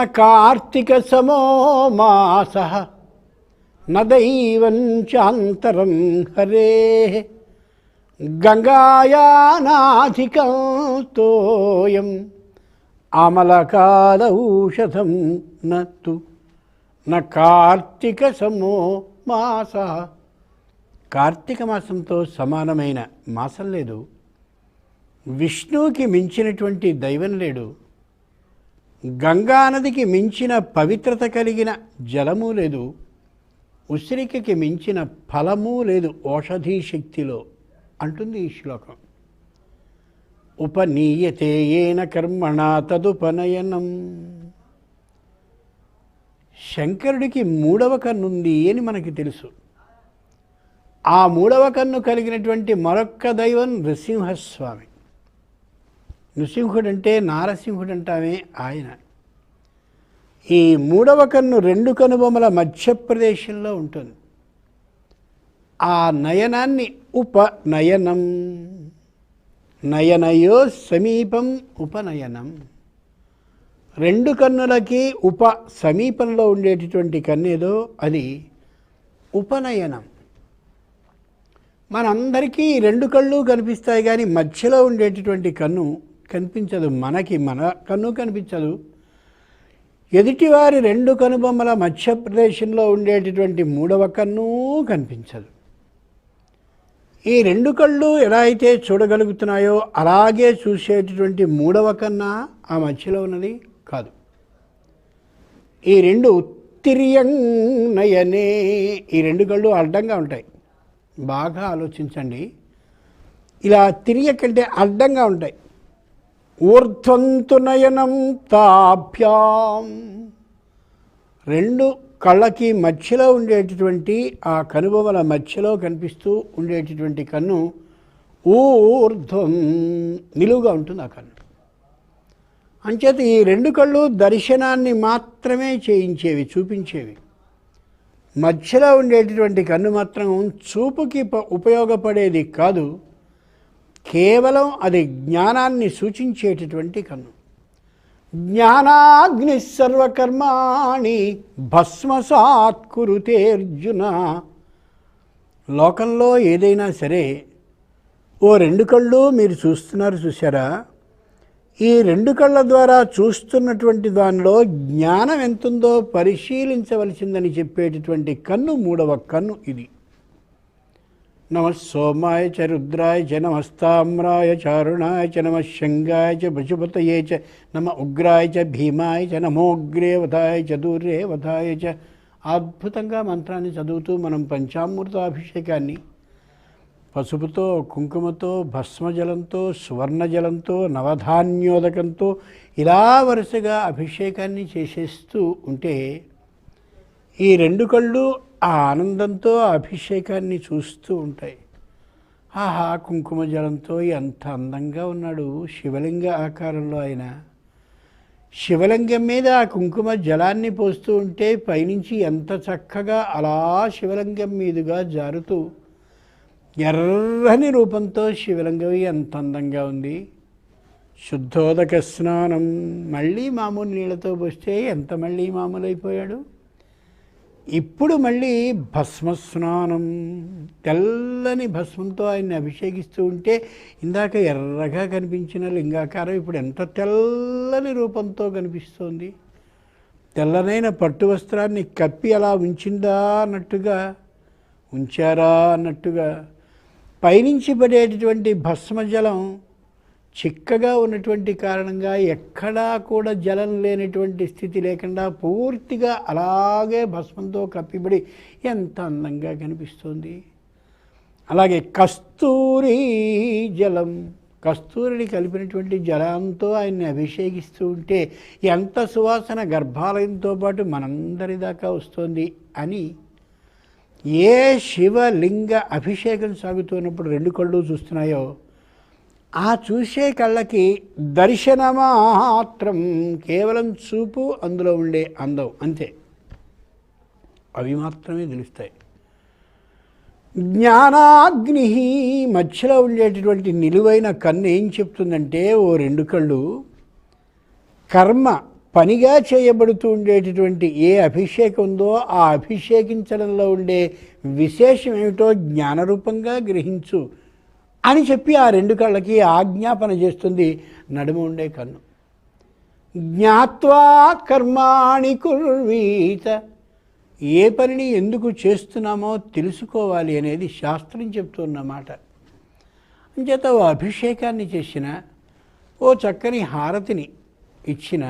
న కార్తీక మాస న హరే గంగాయానాధికం తోయం అమలకాల ఔషధం నత్తు న కార్తీక సమో మాస కార్తీక మాసంతో సమానమైన మాసం లేదు. విష్ణువుకి మించినటువంటి దైవం లేడు. గంగానదికి మించిన పవిత్రత కలిగిన జలము లేదు. ఉసిరికకి మించిన ఫలము లేదు ఔషధీ శక్తిలో అంటుంది ఈ శ్లోకం. ఉపనీయతే ఏన కర్మణ తదుపనయనం. శంకరుడికి మూడవ కన్నుంది అని మనకి తెలుసు. ఆ మూడవ కన్ను కలిగినటువంటి మరొక్క దైవం నృసింహస్వామి. నృసింహుడు అంటే నారసింహుడు అంటామే ఆయన. ఈ మూడవ కన్ను రెండు కనుబొమల మధ్యప్రదేశంలో ఉంటుంది. ఆ నయనాన్ని ఉపనయనం నయనయో సమీపం ఉపనయనం. రెండు కన్నులకి ఉప సమీపంలో ఉండేటటువంటి కన్నేదో అది ఉపనయనం. మనందరికీ రెండు కళ్ళు కనిపిస్తాయి కానీ మధ్యలో ఉండేటటువంటి కన్ను కనిపించదు మనకి మన కన్ను కనిపించదు. ఎదుటివారి రెండు కనుబొమ్మల మధ్యప్రదేశంలో ఉండేటటువంటి మూడవ కన్ను కనిపించదు. ఈ రెండు కళ్ళు ఎలా అయితే చూడగలుగుతున్నాయో అలాగే చూసేటటువంటి మూడవ కన్నా ఆ మధ్యలో ఉన్నది కాదు. ఈ రెండు ఉత్తిరియం నయనే ఈ రెండు కళ్ళు అడ్డంగా ఉంటాయి. బాగా ఆలోచించండి. ఇలా తిరియకంటే అడ్డంగా ఉంటాయి. ఊర్ధ్వంతు నయనం తాభ్యాం. రెండు కళ్ళకి మధ్యలో ఉండేటటువంటి ఆ కనుబొమల మధ్యలో కనిపిస్తూ ఉండేటటువంటి కన్ను ఊర్ధ్వం నిలువుగా ఉంటుంది ఆ కన్ను. అంచేత ఈ రెండు కళ్ళు దర్శనాన్ని మాత్రమే చేయించేవి చూపించేవి. మధ్యలో ఉండేటటువంటి కన్ను మాత్రం చూపుకి ఉపయోగపడేది కాదు. కేవలం అది జ్ఞానాన్ని సూచించేటటువంటి కన్ను. జ్ఞానాగ్ని సర్వకర్మాణి భస్మసాత్కురుతే అర్జున లోకంలో ఏదైనా సరే ఓ రెండు కళ్ళు మీరు చూస్తున్నారు చూసారా ఈ రెండు కళ్ళ ద్వారా చూస్తున్నటువంటి దానిలో జ్ఞానం ఎంతుందో పరిశీలించవలసిందని చెప్పేటటువంటి కన్ను మూడవ కన్ను ఇది. నమ సోమాయ చ రుద్రాయ చ నమస్తామ్రాయ చారుణాయ చ నమ శంగాయ చ పశుపతయే చ నమ ఉగ్రాయ చ భీమాయ చ నమోగ్రే వధాయ చ వధాయ చ అద్భుతంగా మంత్రాన్ని చదువుతూ మనం పంచామృతాభిషేకాన్ని పసుపుతో కుంకుమతో భస్మజలంతో సువర్ణజలంతో నవధాన్యోదకంతో ఇలా వరుసగా అభిషేకాన్ని చేసేస్తూ ఉంటే ఈ రెండు కళ్ళు ఆ ఆనందంతో అభిషేకాన్ని చూస్తూ ఉంటాయి. ఆహా కుంకుమ జలంతో ఎంత అందంగా ఉన్నాడు శివలింగ ఆకారంలో ఆయన. శివలింగం మీద ఆ కుంకుమ జలాన్ని పోస్తూ ఉంటే పైనుంచి ఎంత చక్కగా అలా శివలింగం మీదుగా జారుతూ ఎర్రని రూపంతో శివలింగం ఎంత అందంగా ఉంది. శుద్ధోదక స్నానం మళ్ళీ మామూలు నీళ్ళతో పోస్తే ఎంత మళ్ళీ మామూలు అయిపోయాడు ఇప్పుడు మళ్ళీ భస్మ స్నానం తెల్లని భస్మంతో ఆయన్ని అభిషేకిస్తూ ఉంటే ఇందాక ఎర్రగా కనిపించిన లింగాకారం ఇప్పుడు ఎంత తెల్లని రూపంతో కనిపిస్తోంది. తెల్లనైన పట్టు వస్త్రాన్ని కప్పి అలా ఉంచిందా అన్నట్టుగా ఉంచారా అన్నట్టుగా పైనుంచి పడేటటువంటి భస్మజలం చిక్కగా ఉన్నటువంటి కారణంగా ఎక్కడా కూడా జలం లేనటువంటి స్థితి లేకుండా పూర్తిగా అలాగే భస్మంతో కప్పిబడి ఎంత అందంగా కనిపిస్తుంది. అలాగే కస్తూరి జలం కస్తూరిని కలిపినటువంటి జలంతో ఆయన్ని అభిషేకిస్తూ ఉంటే ఎంత సువాసన గర్భాలయంతో పాటు మనందరి దాకా వస్తుంది అని ఏ శివలింగ అభిషేకం సాగుతున్నప్పుడు రెండు కళ్ళు చూస్తున్నాయో ఆ చూసే కళ్ళకి దర్శనమాత్రం కేవలం చూపు అందులో ఉండే అందం అంతే. అవి మాత్రమే తెలుస్తాయి. జ్ఞానాగ్ని మధ్యలో ఉండేటటువంటి నిలువైన కన్ను ఏం చెప్తుందంటే ఓ రెండు కళ్ళు కర్మ పనిగా చేయబడుతూ ఉండేటటువంటి ఏ అభిషేకం ఉందో ఆ అభిషేకించడంలో ఉండే విశేషం ఏమిటో జ్ఞానరూపంగా గ్రహించు. అని చెప్పి ఆ రెండు కళ్ళకి ఆజ్ఞాపన చేస్తుంది నడుము ఉండే కన్ను. జ్ఞాత్వా కర్మాణి కుర్వీత. ఏ పనిని ఎందుకు చేస్తున్నామో తెలుసుకోవాలి అనేది శాస్త్రం చెప్తున్నమాట అంచేత ఓ అభిషేకాన్ని చేసిన ఓ చక్కని హారతిని ఇచ్చిన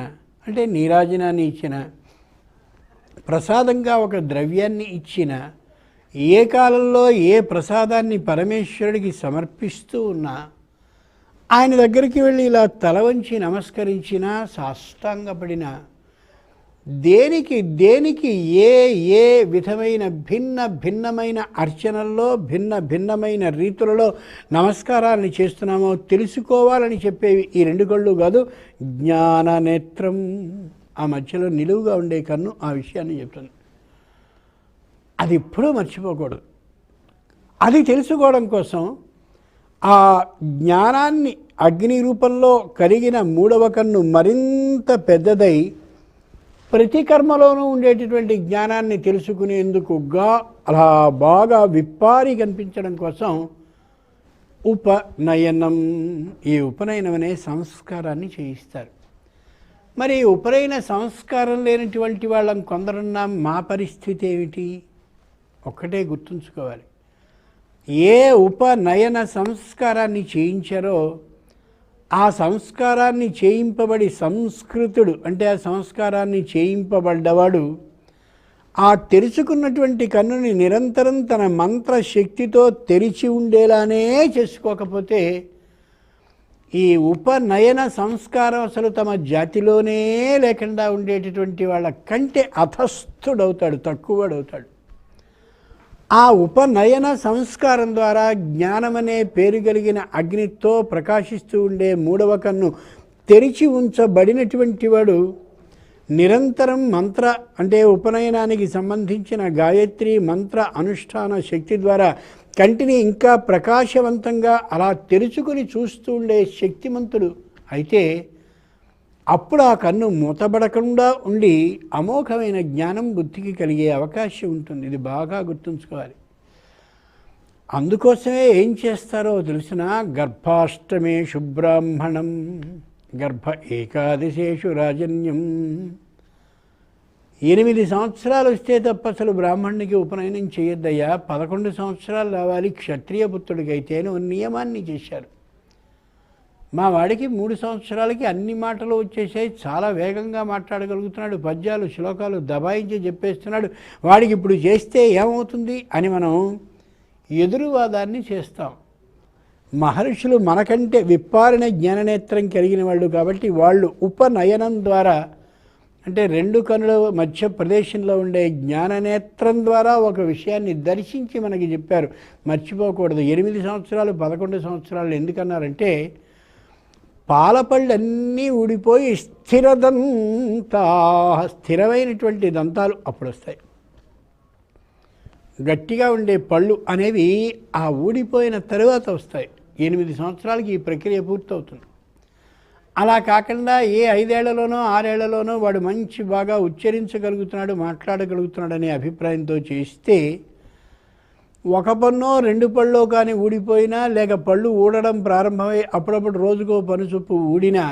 అంటే నీరాజనాన్ని ఇచ్చిన ప్రసాదంగా ఒక ద్రవ్యాన్ని ఇచ్చిన ఏ కాలంలో ఏ ప్రసాదాన్ని పరమేశ్వరుడికి సమర్పిస్తూ ఉన్నా ఆయన దగ్గరికి వెళ్ళి ఇలా తల వంచి నమస్కరించిన సాష్టాంగపడినా దేనికి దేనికి ఏ ఏ విధమైన భిన్న భిన్నమైన అర్చనల్లో భిన్న భిన్నమైన రీతులలో నమస్కారాలను చేస్తున్నామో తెలుసుకోవాలని చెప్పేవి ఈ రెండు కళ్ళు కాదు జ్ఞాన నేత్రం ఆ మధ్యలో నిలువుగా ఉండే కన్ను ఆ విషయాన్ని చెప్తుంది. అది ఎప్పుడూ మర్చిపోకూడదు. అది తెలుసుకోవడం కోసం ఆ జ్ఞానాన్ని అగ్ని రూపంలో కలిగిన మూడవ కన్ను మరింత పెద్దదై ప్రతి కర్మలోనూ ఉండేటటువంటి జ్ఞానాన్ని తెలుసుకునేందుకుగా అలా బాగా విప్పారి కనిపించడం కోసం ఉపనయనం. ఈ ఉపనయనం అనే సంస్కారాన్ని చేయిస్తారు. మరి ఉపనయన సంస్కారం లేనటువంటి వాళ్ళం కొందరున్నా మా పరిస్థితి ఏమిటి? ఒక్కటే గుర్తుంచుకోవాలి. ఏ ఉపనయన సంస్కారాన్ని చేయించారో ఆ సంస్కారాన్ని చేయింపబడి సంస్కృతుడు అంటే ఆ సంస్కారాన్ని చేయింపబడ్డవాడు ఆ తెరుచుకున్నటువంటి కన్నుని నిరంతరం తన మంత్రశక్తితో తెరిచి ఉండేలానే చేసుకోకపోతే ఈ ఉపనయన సంస్కారం అసలు తమ జాతిలోనే లేకుండా ఉండేటటువంటి వాళ్ళ కంటే అధస్థుడవుతాడు తక్కువడవుతాడు. ఆ ఉపనయన సంస్కారం ద్వారా జ్ఞానమనే పేరు కలిగిన అగ్నితో ప్రకాశిస్తూ ఉండే మూడవ కన్ను తెరిచి ఉంచబడినటువంటి వాడు నిరంతరం మంత్ర అంటే ఉపనయనానికి సంబంధించిన గాయత్రి మంత్ర అనుష్ఠాన శక్తి ద్వారా కంటిని ఇంకా ప్రకాశవంతంగా అలా తెరుచుకుని చూస్తూ ఉండే శక్తిమంతుడు. అయితే అప్పుడు ఆ కన్ను మూతబడకుండా ఉండి అమోఘమైన జ్ఞానం బుద్ధికి కలిగే అవకాశం ఉంటుంది. ఇది బాగా గుర్తుంచుకోవాలి. అందుకోసమే ఏం చేస్తారో తెలిసిన? గర్భాష్టమే శుబ్రాహ్మణం గర్భ ఏకాదశేషు రాజన్యం. ఎనిమిది సంవత్సరాలు వస్తే తప్ప అసలు బ్రాహ్మణునికి ఉపనయనం చేయొద్దయ్యా. పదకొండు సంవత్సరాలు రావాలి. క్షత్రియ పుత్రుడికైతే అని ఓ నియమాన్ని చేశారు. మా వాడికి మూడు సంవత్సరాలకి అన్ని మాటలు వచ్చేసాయి చాలా వేగంగా మాట్లాడగలుగుతున్నాడు పద్యాలు శ్లోకాలు దబాయించి చెప్పేస్తున్నాడు. వాడికి ఇప్పుడు చేస్తే ఏమవుతుంది అని మనం ఎదురువాదాన్ని చేస్తాం. మహర్షులు మనకంటే విప్పారిన జ్ఞాననేత్రం కలిగిన వాళ్ళు కాబట్టి వాళ్ళు ఉపనయనం ద్వారా అంటే రెండు కనుల మధ్య ప్రదేశంలో ఉండే జ్ఞాననేత్రం ద్వారా ఒక విషయాన్ని దర్శించి మనకి చెప్పారు. మర్చిపోకూడదు. ఎనిమిది సంవత్సరాలు పదకొండు సంవత్సరాలు ఎందుకన్నారంటే పాలపళ్ళు అన్నీ ఊడిపోయి స్థిరదంతా స్థిరమైనటువంటి దంతాలు అప్పుడు వస్తాయి గట్టిగా ఉండే పళ్ళు అనేవి ఆ ఊడిపోయిన తరువాత వస్తాయి. ఎనిమిది సంవత్సరాలకి ఈ ప్రక్రియ పూర్తవుతుంది. అలా కాకుండా ఏ ఐదేళ్ళలోనో ఆరేళ్ళలోనో వాడు మంచి బాగా ఉచ్చరించగలుగుతున్నాడు మాట్లాడగలుగుతున్నాడు అనే అభిప్రాయంతో చేస్తే ఒక పన్నో రెండు పళ్ళో కానీ ఊడిపోయినా లేక పళ్ళు ఊడడం ప్రారంభమై అప్పుడప్పుడు రోజుకో పని చొప్పు ఊడినా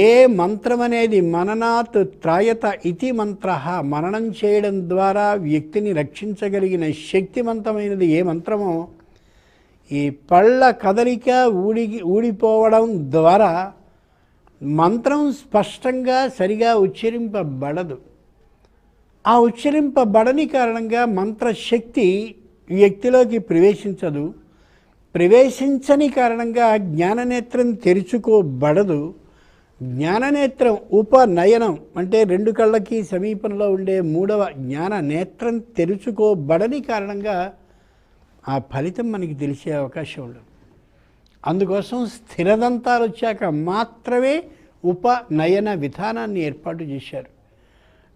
ఏ మంత్రం అనేది మననాత్ త్రాయత ఇతి మంత్ర మననం చేయడం ద్వారా వ్యక్తిని రక్షించగలిగిన శక్తివంతమైనది ఏ మంత్రమో ఈ పళ్ళ కదలిక ఊడి ఊడిపోవడం ద్వారా మంత్రం స్పష్టంగా సరిగా ఉచ్చరింపబడదు. ఆ ఉచ్చరింపబడని కారణంగా మంత్రశక్తి వ్యక్తిలోకి ప్రవేశించదు. ప్రవేశించని కారణంగా జ్ఞాననేత్రం తెరుచుకోబడదు. జ్ఞాననేత్రం ఉపనయనం అంటే రెండు కళ్ళకి సమీపంలో ఉండే మూడవ జ్ఞాన నేత్రం తెరుచుకోబడని కారణంగా ఆ ఫలితం మనకి తెలిసే అవకాశం ఉండదు. అందుకోసం స్థిరదంతాలు వచ్చాక మాత్రమే ఉపనయన విధానాన్ని ఏర్పాటు చేశారు.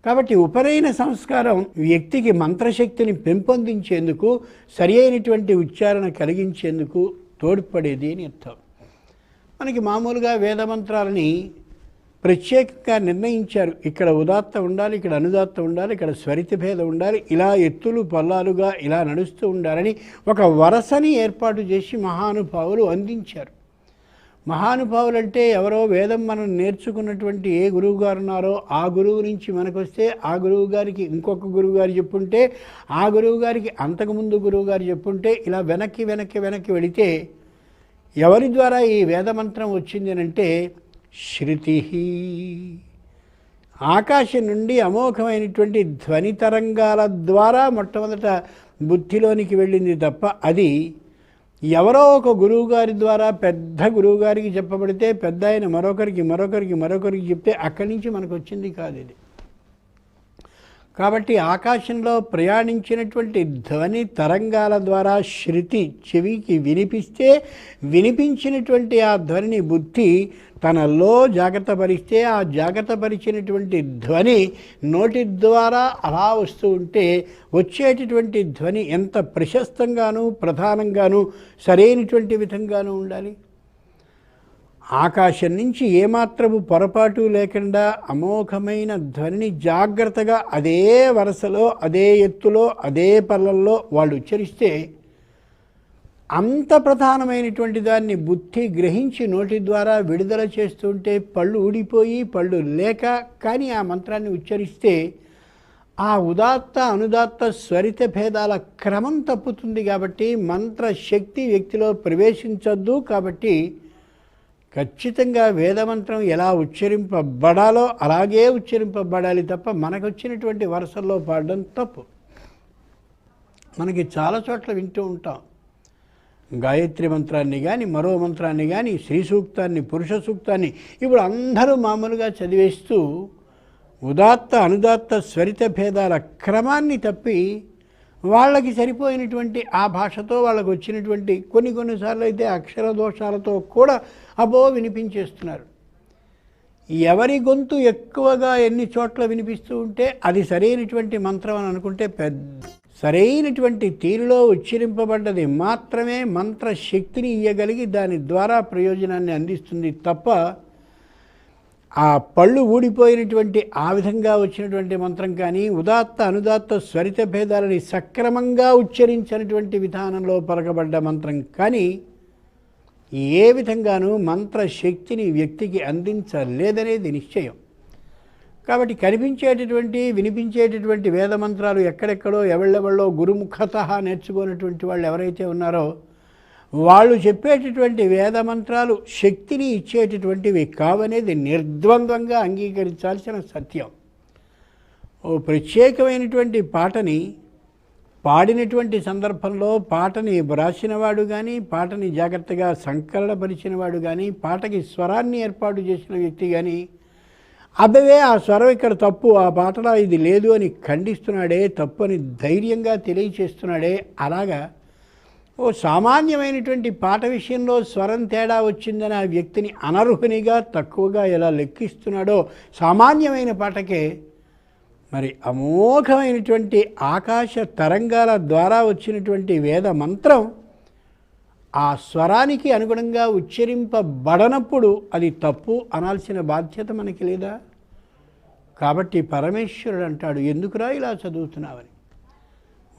కాబట్టి ఉపనయన సంస్కారం వ్యక్తికి మంత్రశక్తిని పెంపొందించేందుకు సరి అయినటువంటి ఉచ్చారణ కలిగించేందుకు తోడ్పడేది అని అర్థం. మనకి మామూలుగా వేదమంత్రాలని ప్రత్యేకంగా నిర్ణయించారు. ఇక్కడ ఉదాత్త ఉండాలి ఇక్కడ అనుదాత్త ఉండాలి ఇక్కడ స్వరిత భేదం ఉండాలి ఇలా ఎత్తులు పల్లాలుగా ఇలా నడుస్తూ ఉండాలని ఒక వరసని ఏర్పాటు చేసి మహానుభావులు అందించారు. మహానుభావులు అంటే ఎవరో వేదం మనం నేర్చుకున్నటువంటి ఏ గురువు గారు ఉన్నారో ఆ గురువు నుంచి మనకు వస్తే ఆ గురువు గారికి ఇంకొక గురువు గారు చెప్పుంటే ఆ గురువు గారికి అంతకుముందు గురువు గారు చెప్పుంటే ఇలా వెనక్కి వెనక్కి వెనక్కి వెళితే ఎవరి ద్వారా ఈ వేదమంత్రం వచ్చింది అంటే శృతి ఆకాశం నుండి అమోఘమైనటువంటి ధ్వని తరంగాల ద్వారా మొట్టమొదట బుద్ధిలోనికి వెళ్ళింది తప్ప అది ఎవరో ఒక గురువు గారి ద్వారా పెద్ద గురువు గారికి చెప్పబడితే పెద్ద ఆయన మరొకరికి మరొకరికి మరొకరికి చెప్తే అక్కడి నుంచి మనకు వచ్చింది కాదు ఇది. కాబట్టి ఆకాశంలో ప్రయాణించినటువంటి ధ్వని తరంగాల ద్వారా శృతి చెవికి వినిపిస్తే వినిపించినటువంటి ఆ ధ్వనిని బుద్ధి తనలో జాగ్రత్త పరిస్తే ఆ జాగ్రత్త పరిచినటువంటి ధ్వని నోటి ద్వారా అలా వస్తూ ఉంటే వచ్చేటటువంటి ధ్వని ఎంత ప్రశస్తంగాను ప్రధానంగాను సరైనటువంటి విధంగాను ఉండాలి. ఆకాశం నుంచి ఏమాత్రము పొరపాటు లేకుండా అమోఘమైన ధ్వనిని జాగ్రత్తగా అదే వరుసలో అదే ఎత్తులో అదే పళ్ళల్లో వాళ్ళు ఉచ్చరిస్తే అంత ప్రధానమైనటువంటి దాన్ని బుద్ధి గ్రహించి నోటి ద్వారా విడుదల చేస్తుంటే పళ్ళు ఊడిపోయి పళ్ళు లేక కానీ ఆ మంత్రాన్ని ఉచ్చరిస్తే ఆ ఉదాత్త అనుదాత్త స్వరిత భేదాల క్రమం తప్పుతుంది కాబట్టి మంత్ర శక్తి వ్యక్తిలో ప్రవేశించొద్దు కాబట్టి ఖచ్చితంగా వేదమంత్రం ఎలా ఉచ్చరింపబడాలో అలాగే ఉచ్చరింపబడాలి తప్ప మనకు వచ్చినటువంటి వరుసల్లో పాడడం తప్పు. మనకి చాలా చోట్ల వింటూ ఉంటాం. గాయత్రి మంత్రాన్ని కానీ మరో మంత్రాన్ని కానీ శ్రీ సూక్తాన్ని పురుష సూక్తాన్ని ఇప్పుడు అందరూ మామూలుగా చదివేస్తూ ఉదాత్త అనుదాత్త స్వరిత భేదాల క్రమాన్ని తప్పి వాళ్ళకి సరిపోయినటువంటి ఆ భాషతో వాళ్ళకు వచ్చినటువంటి కొన్ని కొన్నిసార్లు అయితే అక్షర దోషాలతో కూడా అబో వినిపించేస్తున్నారు. ఎవరి గొంతు ఎక్కువగా ఎన్ని చోట్ల వినిపిస్తూ ఉంటే అది సరైనటువంటి మంత్రం అని అనుకుంటే పెద్ద సరైనటువంటి తీరులో ఉచ్చరింపబడ్డది మాత్రమే మంత్ర శక్తిని ఇయ్యగలిగి దాని ద్వారా ప్రయోజనాన్ని అందిస్తుంది తప్ప ఆ పళ్ళు ఊడిపోయినటువంటి ఆ విధంగా వచ్చినటువంటి మంత్రం కానీ ఉదాత్త అనుదాత్త స్వరిత భేదాలని సక్రమంగా ఉచ్చరించినటువంటి విధానంలో పలకబడ్డ మంత్రం కానీ ఏ విధంగానూ మంత్ర శక్తిని వ్యక్తికి అందించలేదనేది నిశ్చయం. కాబట్టి కనిపించేటటువంటి వినిపించేటటువంటి వేద మంత్రాలు ఎక్కడెక్కడో ఎవళ్ళెవళ్ళో గురుముఖత నేర్చుకున్నటువంటి వాళ్ళు ఎవరైతే ఉన్నారో వాళ్ళు చెప్పేటటువంటి వేద మంత్రాలు శక్తిని ఇచ్చేటటువంటివి కావనేది నిర్ద్వంద్వంగా అంగీకరించాల్సిన సత్యం. ఓ ప్రత్యేకమైనటువంటి పాటని పాడినటువంటి సందర్భంలో పాటని వ్రాసినవాడు కానీ పాటని జాగ్రత్తగా సంకలనపరిచినవాడు కానీ పాటకి స్వరాన్ని ఏర్పాటు చేసిన వ్యక్తి కానీ అబ్బవే ఆ స్వరం ఇక్కడ తప్పు ఆ పాటలో ఇది లేదు అని ఖండిస్తున్నాడే తప్పు అని ధైర్యంగా తెలియచేస్తున్నాడే. అలాగా ఓ సామాన్యమైనటువంటి పాట విషయంలో స్వరం తేడా వచ్చిందని ఆ వ్యక్తిని అనర్హునిగా తక్కువగా ఎలా లెక్కిస్తున్నాడో సామాన్యమైన పాటకే మరి అమోఘమైనటువంటి ఆకాశ తరంగాల ద్వారా వచ్చినటువంటి వేద మంత్రం ఆ స్వరానికి అనుగుణంగా ఉచ్చరింపబడనప్పుడు అది తప్పు అనాల్సిన బాధ్యత మనకి లేదా? కాబట్టి పరమేశ్వరుడు అంటాడు ఎందుకురా ఇలా చదువుతున్నావని?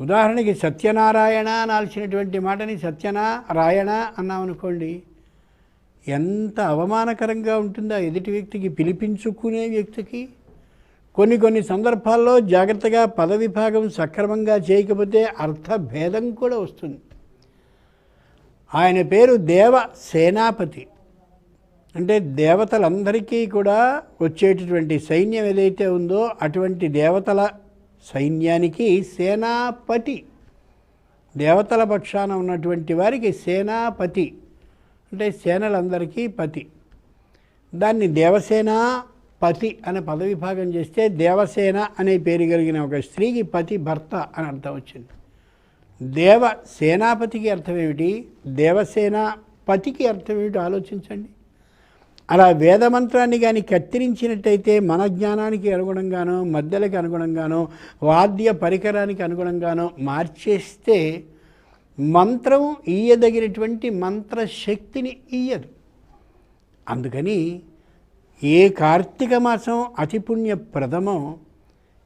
ఉదాహరణకి సత్యనారాయణ అనాల్సినటువంటి మాటని సత్యనారాయణ అన్నామనుకోండి ఎంత అవమానకరంగా ఉంటుందో ఎదుటి వ్యక్తికి పిలిపించుకునే వ్యక్తికి. కొన్ని కొన్ని సందర్భాల్లో జాగ్రత్తగా పద విభాగం సక్రమంగా చేయకపోతే అర్థభేదం కూడా వస్తుంది. ఆయన పేరు దేవ సేనాపతి. అంటే దేవతలందరికీ కూడా వచ్చేటటువంటి సైన్యం ఏదైతే ఉందో అటువంటి దేవతల సైన్యానికి సేనాపతి. దేవతల పక్షాన ఉన్నటువంటి వారికి సేనాపతి. అంటే సేనలందరికీ పతి. దాన్ని దేవసేన పతి అనే పదవిభాగం చేస్తే దేవసేన అనే పేరు కలిగిన ఒక స్త్రీకి పతి భర్త అని అర్థం వచ్చింది. దేవ సేనాపతికి అర్థం ఏమిటి? అర్థమేమిటి అర్థం ఏమిటి? ఆలోచించండి. అలా వేదమంత్రాన్ని కానీ కత్తిరించినట్టయితే మన జ్ఞానానికి అనుగుణంగానో మధ్యలకు అనుగుణంగానో వాద్య పరికరానికి అనుగుణంగానో మార్చేస్తే మంత్రం ఇయ్యదగినటువంటి మంత్రశక్తిని ఇయ్యదు అందుకని ఏ కార్తీక మాసం అతి పుణ్యప్రదమో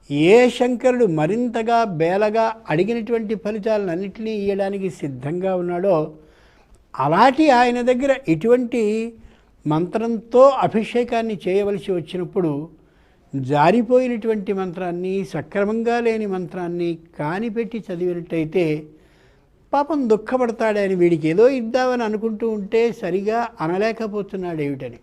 ఏ శంకరుడు మరింతగా బేలగా అడిగినటువంటి ఫలితాలన్నింటినీ ఇవ్వడానికి సిద్ధంగా ఉన్నాడో అలాంటి ఆయన దగ్గర ఇటువంటి మంత్రంతో అభిషేకాన్ని చేయవలసి వచ్చినప్పుడు జారిపోయినటువంటి మంత్రాన్ని సక్రమంగా లేని మంత్రాన్ని కానిపెట్టి చదివినట్టయితే పాపం దుఃఖపడతాడని వీడికి ఏదో ఇద్దామని అనుకుంటూ ఉంటే సరిగా అనలేకపోతున్నాడేమిటని.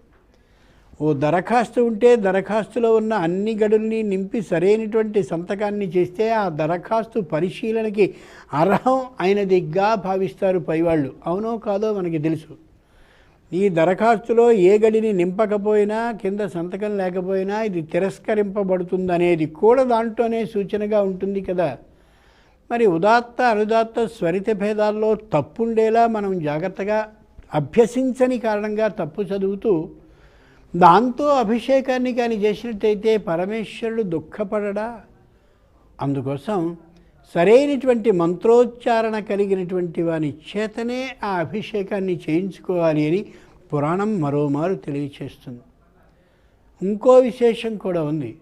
ఓ దరఖాస్తు ఉంటే దరఖాస్తులో ఉన్న అన్ని గడుల్ని నింపి సరైనటువంటి సంతకాన్ని చేస్తే ఆ దరఖాస్తు పరిశీలనకి అర్హం అయినదిగా భావిస్తారు పైవాళ్ళు. అవునో కాదో మనకి తెలుసు. ఈ దరఖాస్తులో ఏ గడిని నింపకపోయినా కింద సంతకం లేకపోయినా ఇది తిరస్కరింపబడుతుందనేది కూడా దాంట్లోనే సూచనగా ఉంటుంది కదా. మరి ఉదాత్త అనుదాత్త స్వరిత భేదాల్లో తప్పుండేలా మనం జాగ్రత్తగా అభ్యసించని కారణంగా తప్పు చదువుతూ దాంతో అభిషేకాన్ని కానీ చేసినట్టయితే పరమేశ్వరుడు దుఃఖపడడా? అందుకోసం సరైనటువంటి మంత్రోచ్చారణ కలిగినటువంటి వాని చేతనే ఆ అభిషేకాన్ని చేయించుకోవాలి అని పురాణం మరోమారు తెలియచేస్తుంది. ఇంకో విశేషం కూడా ఉంది.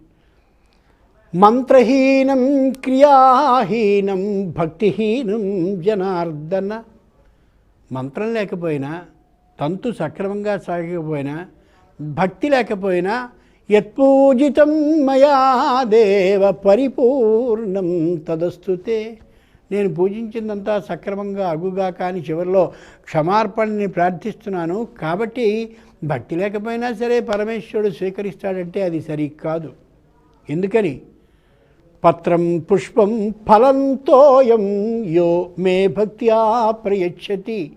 మంత్రహీనం క్రియాహీనం భక్తిహీనం జనార్దన మంత్రం లేకపోయినా తంతు సక్రమంగా సాగకపోయినా భక్తి లేకపోయినా యత్పూజితం మయా దేవ పరిపూర్ణం తదస్తుతే నేను పూజించిందంతా సక్రమంగా అగుగా కానీ చివరిలో క్షమార్పణని ప్రార్థిస్తున్నాను. కాబట్టి భక్తి లేకపోయినా సరే పరమేశ్వరుడు స్వీకరిస్తాడంటే అది సరికాదు. ఎందుకని? పత్రం పుష్పం ఫలంతోయం యో మే భక్త్యా ప్రయచ్చతి.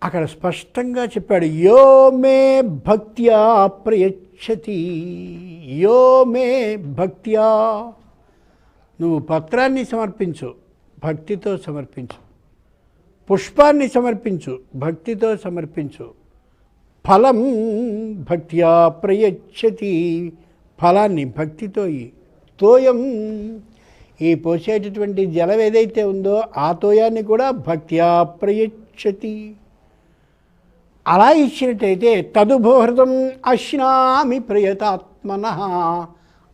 అక్కడ స్పష్టంగా చెప్పాడు యో మే భక్త్యా ప్రయచ్చతి యో మే భక్త్యా. నువ్వు పత్రాన్ని సమర్పించు భక్తితో సమర్పించు. పుష్పాన్ని సమర్పించు భక్తితో సమర్పించు. ఫలం భక్త్యా ప్రయచ్చతి ఫలాన్ని భక్తితో తోయం. ఈ పోసేటటువంటి జలం ఏదైతే ఉందో ఆ తోయాన్ని కూడా భక్త్యా ప్రయచ్చతి. అలా ఇచ్చినట్టయితే తదుభోహృతం అశ్నామి ప్రియతాత్మన.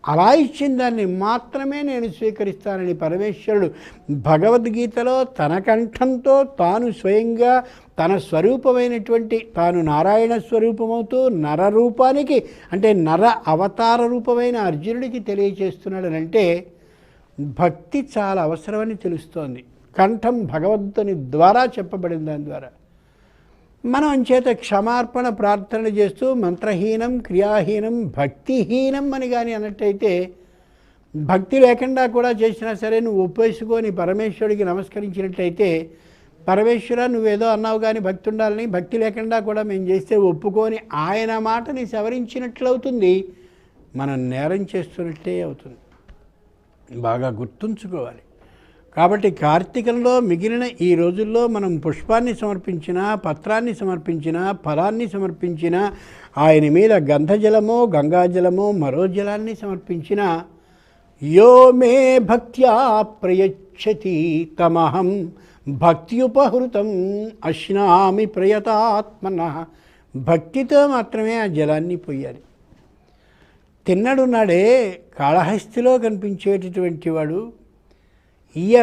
అలా ఇచ్చిన దాన్ని మాత్రమే నేను స్వీకరిస్తానని పరమేశ్వరుడు భగవద్గీతలో తన కంఠంతో తాను స్వయంగా తన స్వరూపమైనటువంటి తాను నారాయణ స్వరూపమవుతూ నర రూపానికి అంటే నర అవతార రూపమైన అర్జునుడికి తెలియచేస్తున్నాడనంటే భక్తి చాలా అవసరమని తెలుస్తోంది. కంఠం భగవంతుని ద్వారా చెప్పబడిన దాని ద్వారా. మనం అంచేత క్షమార్పణ ప్రార్థన చేస్తూ మంత్రహీనం క్రియాహీనం భక్తిహీనం అని కానీ అన్నట్టయితే భక్తి లేకుండా కూడా చేసినా సరే నువ్వు ఒప్పేసుకొని పరమేశ్వరుడికి నమస్కరించినట్టయితే పరమేశ్వర నువ్వేదో అన్నావు కానీ భక్తి ఉండాలని భక్తి లేకుండా కూడా మేము చేస్తే ఒప్పుకొని ఆయన మాటని సవరించినట్లు అవుతుంది మనం నేరం చేస్తున్నట్టే అవుతుంది. బాగా గుర్తుంచుకోవాలి. కాబట్టి కార్తీకంలో మిగిలిన ఈ రోజుల్లో మనం పుష్పాన్ని సమర్పించిన పత్రాన్ని సమర్పించిన ఫలాన్ని సమర్పించిన ఆయన మీద గంధజలమో గంగాజలమో మరో జలాన్ని సమర్పించిన యో మే భక్త్యా ప్రయచ్చతి తమహం భక్త్యుపహృతం అశ్నామి ప్రయతాత్మన. భక్తితో మాత్రమే ఆ జలాన్ని పొయ్యాలి. తిన్నడున్నాడే కాళహస్తిలో కనిపించేటటువంటి వాడు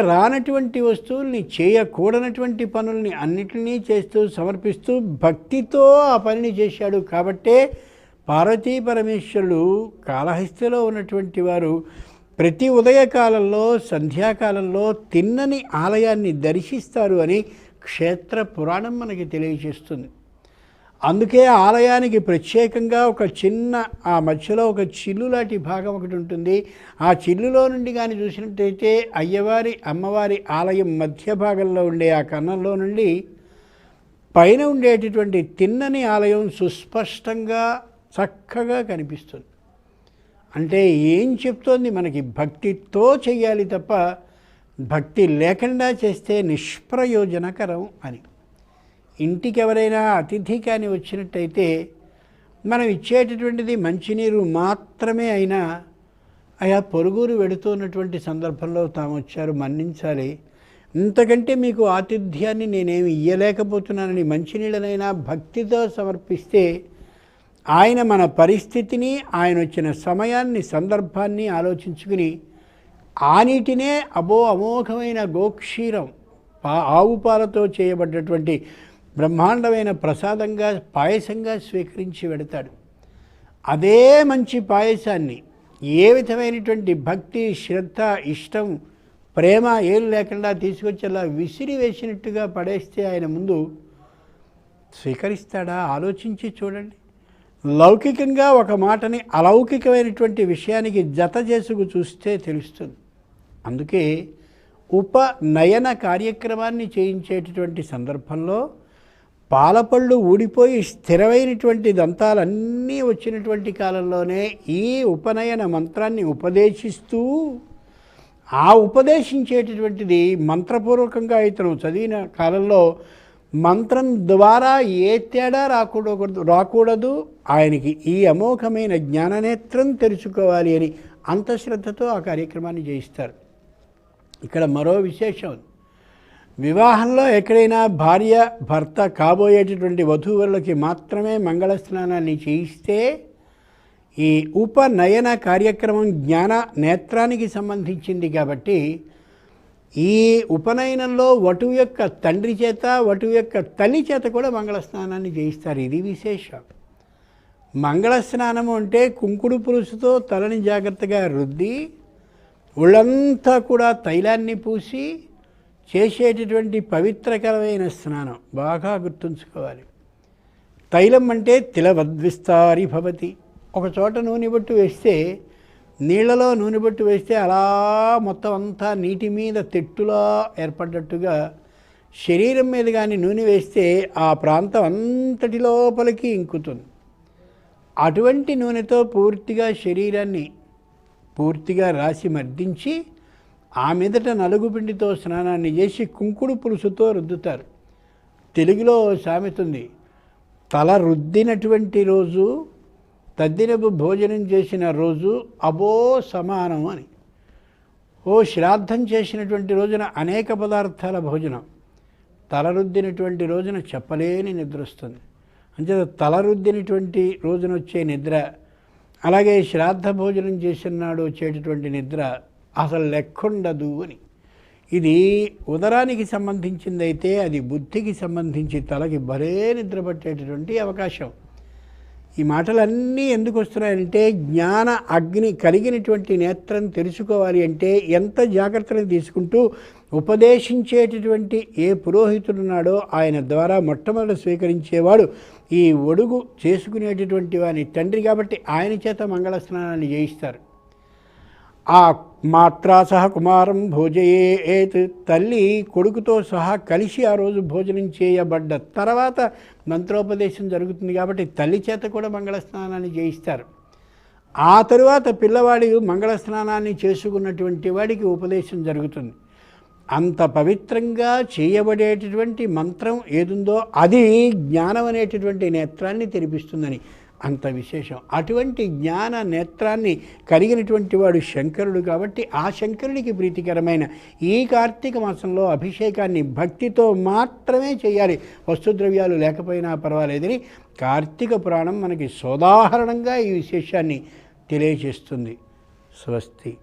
రానటువంటి వస్తువుల్ని చేయకూడనటువంటి పనుల్ని అన్నిటినీ చేస్తూ సమర్పిస్తూ భక్తితో ఆ పనిని చేశాడు. కాబట్టే పార్వతీ పరమేశ్వరుడు కాళహస్తిలో ఉన్నటువంటి వారు ప్రతి ఉదయకాలంలో సంధ్యాకాలంలో తిన్నని ఆలయాన్ని దర్శిస్తారు అని క్షేత్ర పురాణం మనకి తెలియజేస్తుంది. అందుకే ఆలయానికి ప్రత్యేకంగా ఒక చిన్న ఆ మధ్యలో ఒక చిల్లు లాంటి భాగం ఒకటి ఉంటుంది. ఆ చిల్లులో నుండి కానీ చూసినట్టయితే అయ్యవారి అమ్మవారి ఆలయం మధ్య భాగంలో ఉండే ఆ కన్నంలో నుండి పైన ఉండేటటువంటి తిన్నని ఆలయం సుస్పష్టంగా చక్కగా కనిపిస్తుంది. అంటే ఏం చెప్తోంది? మనకి భక్తితో చెయ్యాలి తప్ప భక్తి లేకుండా చేస్తే నిష్ప్రయోజనకరం అని. ఇంటికి ఎవరైనా అతిథి కానీ వచ్చినట్టయితే మనం ఇచ్చేటటువంటిది మంచినీరు మాత్రమే అయినా అయా పొరుగురు వెడుతున్నటువంటి సందర్భంలో తాము వచ్చారు మన్నించాలి. ఇంతకంటే మీకు ఆతిథ్యాన్ని నేనేమి ఇయ్యలేకపోతున్నానని మంచినీళ్ళనైనా భక్తితో సమర్పిస్తే ఆయన మన పరిస్థితిని ఆయన వచ్చిన సమయాన్ని సందర్భాన్ని ఆలోచించుకుని ఆ నీటినే అబో అమోఘమైన గోక్షీరం పా ఆవు పాలతో చేయబడ్డటువంటి బ్రహ్మాండమైన ప్రసాదంగా పాయసంగా స్వీకరించి వెడతాడు అదే మంచి పాయసాన్ని ఏ విధమైనటువంటి భక్తి శ్రద్ధ ఇష్టం ప్రేమ ఏం లేకుండా తీసుకొచ్చి అలా విసిరి వేసినట్టుగా పడేస్తే ఆయన ముందు స్వీకరిస్తాడా? ఆలోచించి చూడండి. లౌకికంగా ఒక మాటని అలౌకికమైనటువంటి విషయానికి జత చేసుకు చూస్తే తెలుస్తుంది. అందుకే ఉపనయన కార్యక్రమాన్ని చేయించేటటువంటి సందర్భంలో పాలపళ్ళు ఊడిపోయి స్థిరమైనటువంటి దంతాలన్నీ వచ్చినటువంటి కాలంలోనే ఈ ఉపనయన మంత్రాన్ని ఉపదేశిస్తూ ఆ ఉపదేశించేటటువంటిది మంత్రపూర్వకంగా ఇతను చదివిన కాలంలో మంత్రం ద్వారా ఏ తేడా రాకూడదు రాకూడదు. ఆయనకి ఈ అమోఘమైన జ్ఞాననేత్రం తెరుచుకోవాలి అని అంతశ్రద్ధతో ఆ కార్యక్రమాన్ని చేయిస్తారు ఇక్కడ మరో విశేషం. వివాహంలో ఎక్కడైనా భార్య భర్త కాబోయేటటువంటి వధూవరులకి మాత్రమే మంగళ స్నానాన్ని చేయిస్తే ఈ ఉపనయన కార్యక్రమం జ్ఞాన నేత్రానికి సంబంధించింది కాబట్టి ఈ ఉపనయనంలో వటు యొక్క తండ్రి చేత వటు యొక్క తల్లి చేత కూడా మంగళ స్నానాన్ని చేయిస్తారు. ఇది విశేషం. మంగళ స్నానము అంటే కుంకుడు పులుసుతో తలని జాగ్రత్తగా రుద్ది ఒళ్ళంతా కూడా తైలాన్ని పూసి చేసేటటువంటి పవిత్రకరమైన స్నానం బాగా గుర్తుంచుకోవాలి. తైలం అంటే తిలవద్విస్తారి భవతి. ఒక చోట నూనె బొట్టు వేస్తే నీళ్ళలో నూనె బొట్టు వేస్తే అలా మొత్తం అంతా నీటి మీద తెట్టులా ఏర్పడ్డట్టుగా శరీరం మీద కానీ నూనె వేస్తే ఆ ప్రాంతం అంతటి లోపలికి ఇంకుతుంది. అటువంటి నూనెతో పూర్తిగా శరీరాన్ని పూర్తిగా రాసి మర్దించి ఆ మీదట నలుగు పిండితో స్నానాన్ని చేసి కుంకుడు పులుసుతో రుద్దుతారు. తెలుగులో సామెత ఉంది. తల రుద్దినటువంటి రోజు తద్దినపు భోజనం చేసిన రోజు అబో సమానం అని. ఓ శ్రాద్ధం చేసినటువంటి రోజున అనేక పదార్థాల భోజనం. తల రుద్దినటువంటి రోజున చెప్పలేని నిద్ర వస్తుంది. అంచేత తలరుద్దినటువంటి రోజున వచ్చే నిద్ర అలాగే శ్రాద్ధ భోజనం చేసిన నాడు వచ్చేటటువంటి నిద్ర అసలు లెక్కుండదు అని. ఇది ఉదరానికి సంబంధించిందైతే అది బుద్ధికి సంబంధించి తలకి భలే నిద్ర పట్టేటటువంటి అవకాశం. ఈ మాటలన్నీ ఎందుకు వస్తున్నాయంటే జ్ఞాన అగ్ని కలిగినటువంటి నేత్రం తెలుసుకోవాలి అంటే ఎంత జాగ్రత్తలు తీసుకుంటూ ఉపదేశించేటటువంటి ఏ పురోహితుడున్నాడో ఆయన ద్వారా మొట్టమొదటి స్వీకరించేవాడు ఈ ఒడుగు చేసుకునేటటువంటి వాని తండ్రి కాబట్టి ఆయన చేత మంగళ స్నానాన్ని చేయిస్తారు. ఆ మాత్రా సహా కుమారం భోజయేత్ తల్లి కొడుకుతో సహా కలిసి ఆ రోజు భోజనం చేయబడ్డ తర్వాత మంత్రోపదేశం జరుగుతుంది కాబట్టి తల్లి చేత కూడా మంగళ స్నానాన్ని చేయిస్తారు. ఆ తరువాత పిల్లవాడి మంగళ స్నానాన్ని చేసుకున్నటువంటి వాడికి ఉపదేశం జరుగుతుంది. అంత పవిత్రంగా చేయబడేటటువంటి మంత్రం ఏదుందో అది జ్ఞానం అనేటటువంటి నేత్రాన్ని తెరిపిస్తుందని అంత విశేషం. అటువంటి జ్ఞాన నేత్రాన్ని కలిగినటువంటి వాడు శంకరుడు కాబట్టి ఆ శంకరుడికి ప్రీతికరమైన ఈ కార్తీక మాసంలో అభిషేకాన్ని భక్తితో మాత్రమే చేయాలి. వస్తుద్రవ్యాలు లేకపోయినా పర్వాలేదని కార్తీక పురాణం మనకి సోదాహరణంగా ఈ విశేషాన్ని తెలియజేస్తుంది. స్వస్తి.